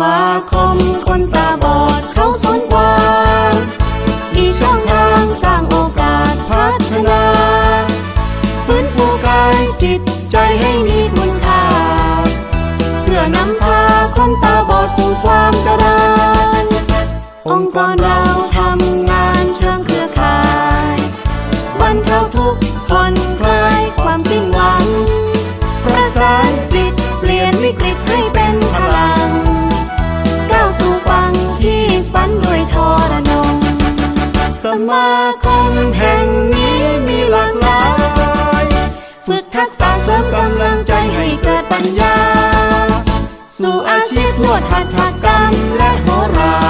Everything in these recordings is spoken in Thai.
มาคมคนตาบอดเขาสนกวางอีกช่องทางสร้างโอกาสพัฒนา ฟื้นฟูกายจิตใจให้มีคุณค่า มาคมแห่งนี้มีหลากหลาย ฝึกทักษะเสริมกำลังใจให้เกิดปัญญา สู่อาชีพนวดหัตถกรรมและโหรามา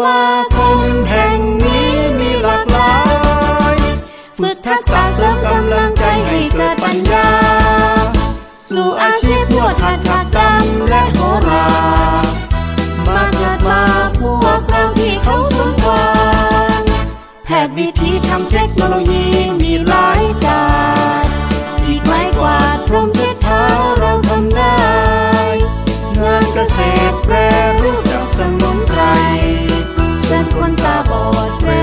มาคมแห่งนี้มีหลากหลาย ฝึกทักษะเสริมกำลังใจให้เกิดปัญญา สู่อาชีพนวดทัตถกรรมและโหรา มาเกิดมาพวกเราที่เขาสูงกว่รแพทย์วิธีทำเทคโนโลยีมีหลายศาสตร์อีกไม้กวาดพรมเช็ดเท้าเราทำได้งานเกษตร my boyfriend.